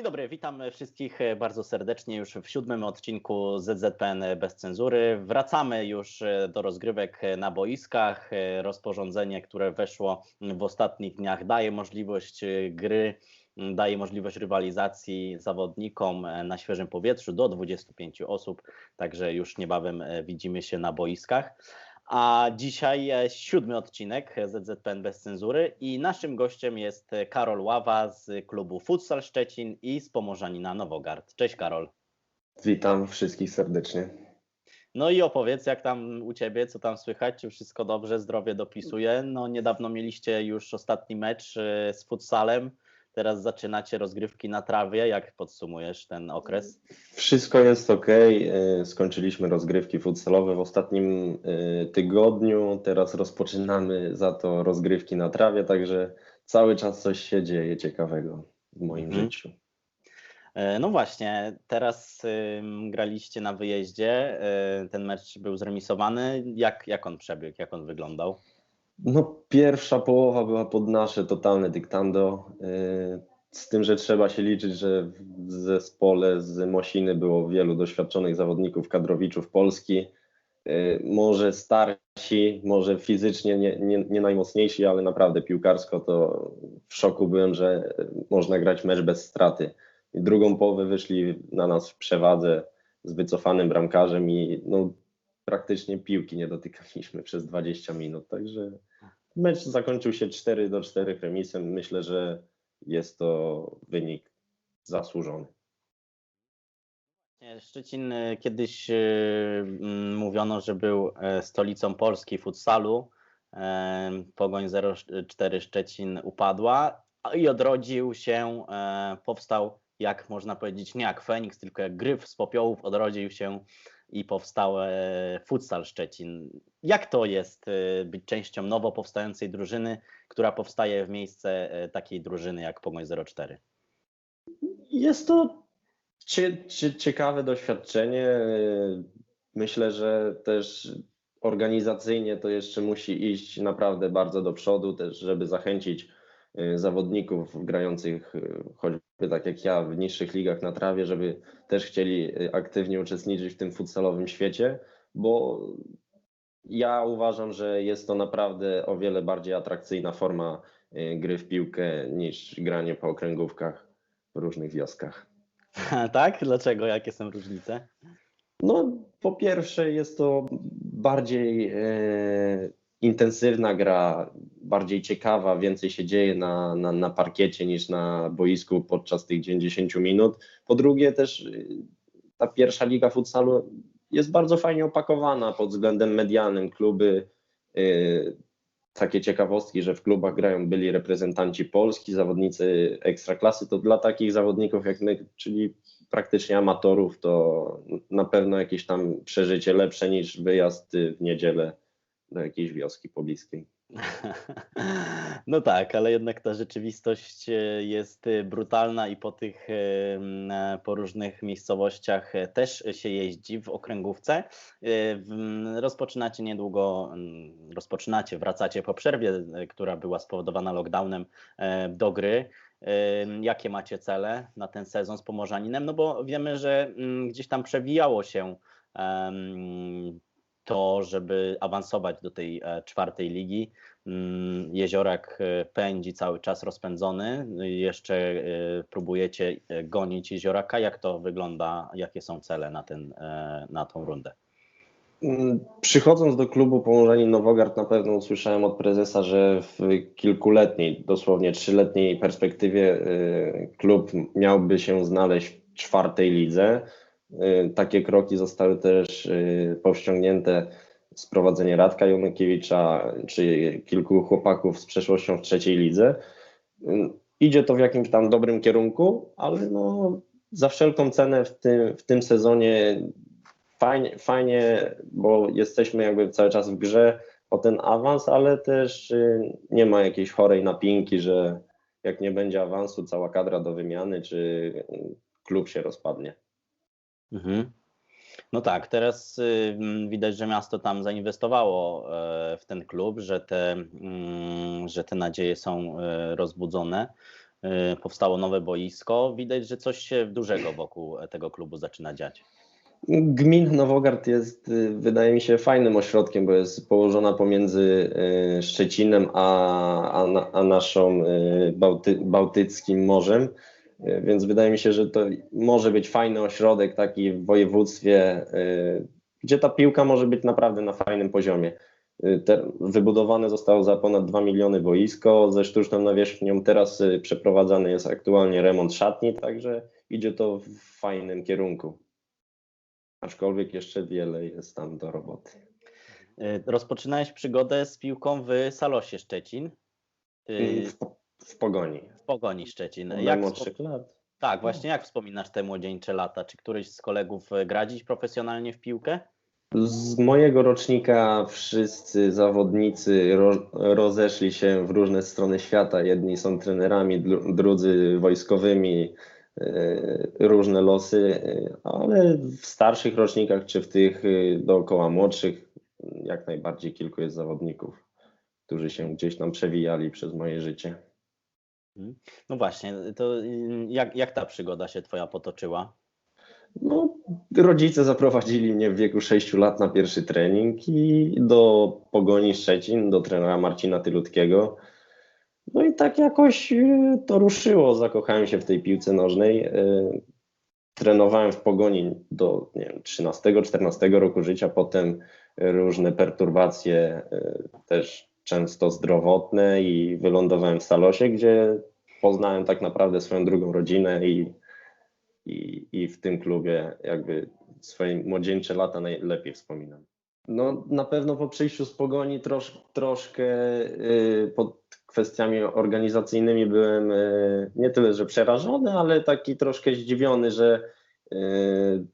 Dzień dobry, witam wszystkich bardzo serdecznie już w siódmym odcinku ZZPN bez cenzury. Wracamy już do rozgrywek na boiskach. Rozporządzenie, które weszło w ostatnich dniach, daje możliwość gry, daje możliwość rywalizacji zawodnikom na świeżym powietrzu do 25 osób, także już niebawem widzimy się na boiskach. A dzisiaj siódmy odcinek ZZPN bez cenzury i naszym gościem jest Karol Ława z klubu Futsal Szczecin i z Pomorzanina Nowogard. Cześć Karol. Witam wszystkich serdecznie. No i opowiedz, jak tam u Ciebie, co tam słychać, czy wszystko dobrze, zdrowie dopisuje. No niedawno mieliście już ostatni mecz y, z futsalem. Teraz zaczynacie rozgrywki na trawie. Jak podsumujesz ten okres? Wszystko jest ok. Skończyliśmy rozgrywki futsalowe w ostatnim e, tygodniu. Teraz rozpoczynamy za to rozgrywki na trawie, także cały czas coś się dzieje ciekawego w moim mhm. życiu. E, no właśnie, teraz graliście na wyjeździe. E, ten mecz był zremisowany. Jak, jak on przebiegł? Jak on wyglądał? No, pierwsza połowa była pod nasze totalne dyktando. Y, z tym, że trzeba się liczyć, że w zespole z Mosiny było wielu doświadczonych zawodników, kadrowiczów Polski. Y, może starsi, może fizycznie nie, nie, nie najmocniejsi, ale naprawdę piłkarsko to w szoku byłem, że można grać mecz bez straty. I drugą połowę wyszli na nas w przewadze z wycofanym bramkarzem i no, praktycznie piłki nie dotykaliśmy przez 20 minut. Także Mecz zakończył się 4 do 4 remisem. Myślę, że jest to wynik zasłużony. Szczecin e, kiedyś e, mówiono, że był e, stolicą Polski futsalu. Pogoń 04 Szczecin upadła i odrodził się, powstał, jak można powiedzieć, nie jak Feniks, tylko jak gryf z popiołów, odrodził się i powstał Futsal Szczecin. Jak to jest e, być częścią nowo powstającej drużyny, która powstaje w miejsce e, takiej drużyny jak Pogoń 04? Jest to ciekawe doświadczenie. Myślę, że też organizacyjnie to jeszcze musi iść naprawdę bardzo do przodu, też żeby zachęcić e, zawodników grających choćby tak jak ja w niższych ligach na trawie, żeby też chcieli aktywnie uczestniczyć w tym futsalowym świecie, bo ja uważam, że jest to naprawdę o wiele bardziej atrakcyjna forma y, gry w piłkę niż granie po okręgówkach w różnych wioskach. tak? Dlaczego? Jakie są różnice? No, po pierwsze jest to bardziej e, intensywna gra, bardziej ciekawa, więcej się dzieje na, na, na parkiecie niż na boisku podczas tych 90 minut. Po drugie też y, ta pierwsza liga futsalu jest bardzo fajnie opakowana pod względem medialnym. Kluby, yy, takie ciekawostki, że w klubach grają byli reprezentanci Polski, zawodnicy ekstraklasy, to dla takich zawodników jak my, czyli praktycznie amatorów, to na pewno jakieś tam przeżycie lepsze niż wyjazd w niedzielę do jakiejś wioski pobliskiej. No tak, ale jednak ta rzeczywistość e, jest e, brutalna i po tych e, po różnych miejscowościach też się jeździ w okręgówce. Rozpoczynacie niedługo, rozpoczynacie, wracacie po przerwie, która była spowodowana lockdownem do gry. Jakie macie cele na ten sezon z Pomorzaninem? No bo wiemy, że gdzieś tam przewijało się to, żeby awansować do tej e, czwartej ligi. Mm, Jeziorak e, pędzi cały czas rozpędzony. Jeszcze e, próbujecie gonić Jezioraka. Jak to wygląda? Jakie są cele na, ten, na tą rundę? Mm, przychodząc do klubu Pomorzanie Nowogard na pewno usłyszałem od prezesa, że w kilkuletniej, dosłownie trzyletniej perspektywie klub miałby się znaleźć w czwartej lidze. Y, takie kroki zostały też y, powściągnięte sprowadzenie Radka Jonakiewicza czy kilku chłopaków z przeszłością w trzeciej lidze. Y, idzie to w jakimś tam dobrym kierunku, ale no, za wszelką cenę w tym, w tym sezonie fajnie, fajnie, bo jesteśmy jakby cały czas w grze o ten awans, ale też nie ma jakiejś chorej napinki, że jak nie będzie awansu, cała kadra do wymiany, czy klub się rozpadnie. Mhm. No tak, teraz y, widać, że miasto tam zainwestowało e, w ten klub, że te, mm, że te nadzieje są e, rozbudzone. y, powstało nowe boisko. Widać, że coś się dużego wokół tego klubu zaczyna dziać. Gmin Nowogard jest, y, wydaje mi się, fajnym ośrodkiem, bo jest położona pomiędzy Szczecinem a, a, a naszą Bałty, Bałtyckim Morzem. Więc wydaje mi się, że to może być fajny ośrodek taki w województwie, y, gdzie ta piłka może być naprawdę na fajnym poziomie. Y, Te, wybudowane zostało za ponad 2 miliony boisko ze sztuczną nawierzchnią. Teraz y, przeprowadzany jest aktualnie remont szatni, także idzie to w fajnym kierunku. Aczkolwiek jeszcze wiele jest tam do roboty. Rozpoczynałeś przygodę z piłką w Salosie Szczecin, W, w pogoni. Pogoni Szczecin. Jak wspo- najmłodszych lat. tak, właśnie jak wspominasz te młodzieńcze lata? Czy któryś z kolegów y, gra dziś profesjonalnie w piłkę? Z mojego rocznika wszyscy zawodnicy ro, rozeszli się w różne strony świata. Jedni są trenerami, dru- drudzy wojskowymi, yy, różne losy, yy, ale w starszych rocznikach czy w tych yy, dookoła młodszych jak najbardziej kilku jest zawodników, którzy się gdzieś tam przewijali przez moje życie. No właśnie, to y, jak, jak ta przygoda się twoja potoczyła? No, rodzice zaprowadzili mnie w wieku 6 lat na pierwszy trening i do Pogoni Szczecin, do trenera Marcina Tylutkiego. No i tak jakoś y, to ruszyło. Zakochałem się w tej piłce nożnej. Y, Trenowałem w Pogoni do nie wiem, 13-14 roku życia, potem różne perturbacje, y, też często zdrowotne i wylądowałem w Salosie, gdzie poznałem tak naprawdę swoją drugą rodzinę i i, i w tym klubie jakby swoje młodzieńcze lata najlepiej wspominam. No na pewno po przyjściu z Pogoni trosz, troszkę y, pod kwestiami organizacyjnymi byłem y, nie tyle, że przerażony, ale taki troszkę zdziwiony, że y,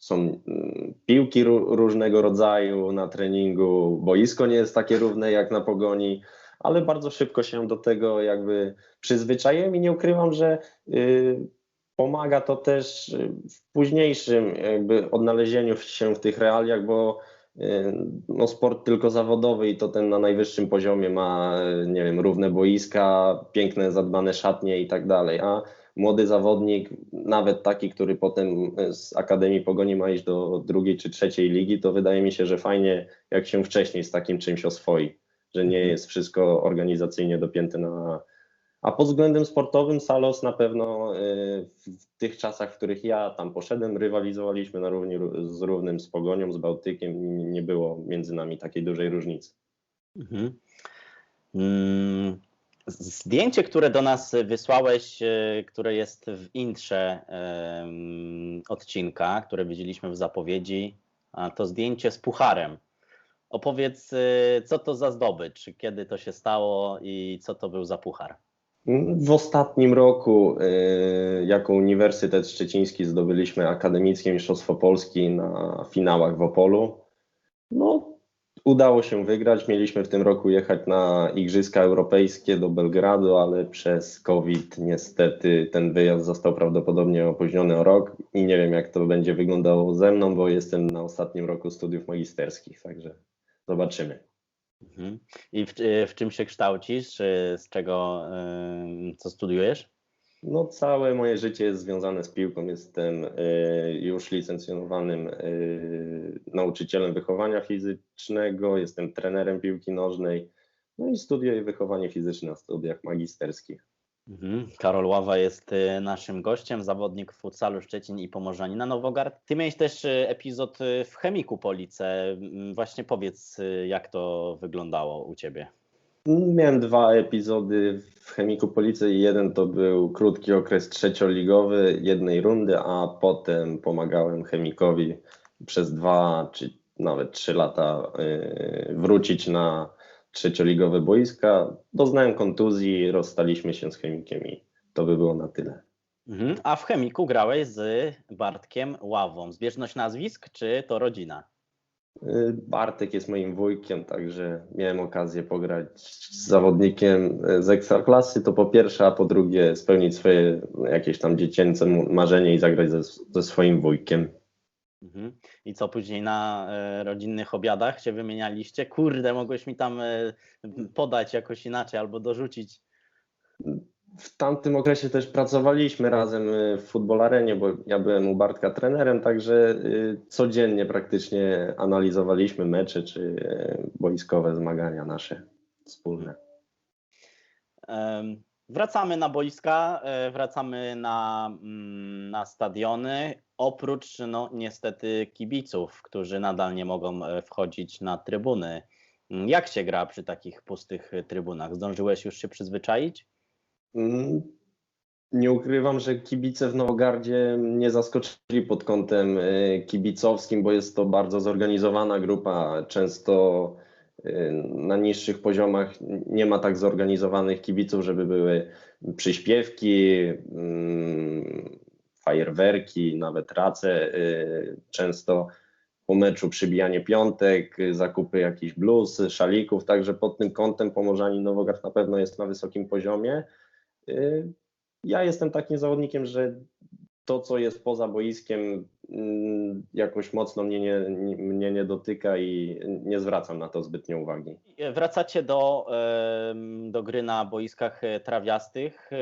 są y, piłki ró- różnego rodzaju na treningu, boisko nie jest takie równe jak na Pogoni, ale bardzo szybko się do tego jakby przyzwyczaiłem i nie ukrywam, że y, pomaga to też y, w późniejszym jakby odnalezieniu się w tych realiach, bo no, sport tylko zawodowy i to ten na najwyższym poziomie ma, y, nie wiem, równe boiska, piękne, zadbane szatnie i tak dalej, a młody zawodnik, nawet taki, który potem z Akademii Pogoni ma iść do drugiej czy trzeciej ligi, to wydaje mi się, że fajnie jak się wcześniej z takim czymś oswoi, że nie jest wszystko organizacyjnie dopięte na, a pod względem sportowym Salos na pewno y, w tych czasach, w których ja tam poszedłem, rywalizowaliśmy na równi ró- z równym z Pogonią, z Bałtykiem nie było między nami takiej dużej różnicy. Mhm. Mm, Zdjęcie, które do nas wysłałeś, e, które jest w intrze odcinka, które widzieliśmy w zapowiedzi, to zdjęcie z pucharem. Opowiedz, e, co to za zdobycz, kiedy to się stało i co to był za puchar. W ostatnim roku y, jako Uniwersytet Szczeciński zdobyliśmy Akademickie Mistrzostwo Polski na finałach w Opolu. No, udało się wygrać. Mieliśmy w tym roku jechać na Igrzyska Europejskie do Belgradu, ale przez COVID niestety ten wyjazd został prawdopodobnie opóźniony o rok i nie wiem jak to będzie wyglądało ze mną, bo jestem na ostatnim roku studiów magisterskich, także zobaczymy. Mhm. I w, e, w czym się kształcisz? Z czego, em, co studiujesz? No, całe moje życie jest związane z piłką. Jestem y, już licencjonowanym y, nauczycielem wychowania fizycznego, jestem trenerem piłki nożnej, no i studiuję wychowanie fizyczne na studiach magisterskich. Mhm. Karol Ława jest e, naszym gościem, zawodnik futsalu Szczecin i Pomorzanina Nowogard. Ty miałeś też e, epizod e, w Chemiku Police. Mm, Właśnie powiedz, jak to wyglądało u Ciebie. Miałem dwa epizody w Chemiku Policy i jeden to był krótki okres trzecioligowy jednej rundy, a potem pomagałem Chemikowi przez dwa czy nawet trzy lata y, wrócić na trzecioligowe boiska. Doznałem kontuzji, rozstaliśmy się z Chemikiem i to by było na tyle. Mhm. A w Chemiku grałeś z Bartkiem Ławą. Zbieżność nazwisk, czy to rodzina? Y, Bartek jest moim wujkiem, także miałem okazję pograć z zawodnikiem y, z ekstraklasy, to po pierwsze, a po drugie spełnić swoje jakieś tam dziecięce marzenie i zagrać ze, ze swoim wujkiem. Mhm. I co później na e, rodzinnych obiadach się wymienialiście? Kurde, mogłeś mi tam e, podać jakoś inaczej albo dorzucić. w tamtym okresie też pracowaliśmy razem y, w futbolarenie, bo ja byłem u Bartka trenerem, także y, codziennie praktycznie analizowaliśmy mecze czy y, boiskowe zmagania nasze wspólne. Wracamy na boiska, e, wracamy na, mm, na stadiony. Oprócz, no niestety, kibiców, którzy nadal nie mogą e, wchodzić na trybuny. Mm, Jak się gra przy takich pustych e, trybunach? Zdążyłeś już się przyzwyczaić? Mm, Nie ukrywam, że kibice w Nowogardzie mnie zaskoczyli pod kątem y, kibicowskim, bo jest to bardzo zorganizowana grupa. Często na niższych poziomach nie ma tak zorganizowanych kibiców, żeby były przyśpiewki, mm, fajerwerki, nawet race. y, Często po meczu przybijanie piątek, y, zakupy jakichś bluz, szalików, także pod tym kątem Pomorzanin Nowogard na pewno jest na wysokim poziomie. Y, Ja jestem takim zawodnikiem, że to, co jest poza boiskiem, mm, jakoś mocno mnie nie, nie, mnie nie dotyka i nie zwracam na to zbytnio uwagi. Wracacie do, do gry na boiskach e, trawiastych. E,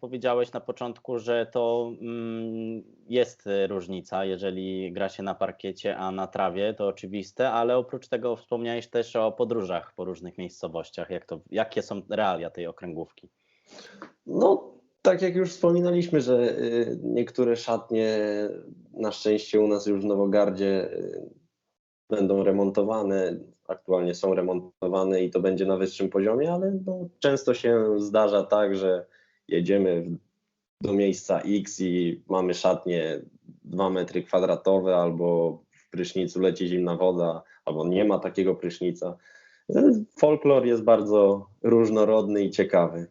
Powiedziałeś na początku, że to mm, jest e, różnica, jeżeli gra się na parkiecie, a na trawie, to oczywiste, ale oprócz tego wspomniałeś też o podróżach po różnych miejscowościach. Jak to, jakie są realia tej okręgówki? No, tak jak już wspominaliśmy, że y, niektóre szatnie na szczęście u nas już w Nowogardzie y, będą remontowane, aktualnie są remontowane i to będzie na wyższym poziomie, ale no, często się zdarza tak, że jedziemy do miejsca X i mamy szatnie 2 metry kwadratowe albo w prysznicu leci zimna woda, albo nie ma takiego prysznica. Folklor jest bardzo różnorodny i ciekawy.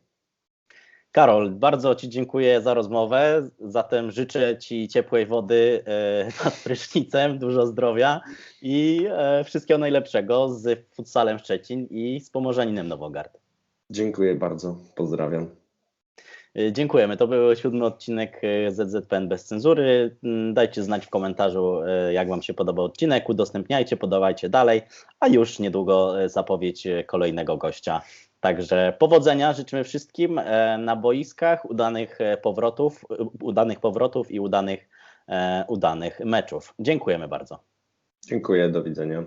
Karol, bardzo Ci dziękuję za rozmowę. Zatem życzę Ci ciepłej wody e, nad prysznicem, dużo zdrowia i e, wszystkiego najlepszego z futsalem Szczecin i z Pomorzaninem Nowogard. Dziękuję bardzo, pozdrawiam. E, Dziękujemy. To był siódmy odcinek ZZPN bez cenzury. Mm, Dajcie znać w komentarzu, jak Wam się podobał odcinek. Udostępniajcie, podawajcie dalej, a już niedługo zapowiedź kolejnego gościa. Także powodzenia życzymy wszystkim e, na boiskach, udanych e, powrotów, e, udanych powrotów i udanych, udanych meczów. Dziękujemy bardzo. Dziękuję, do widzenia.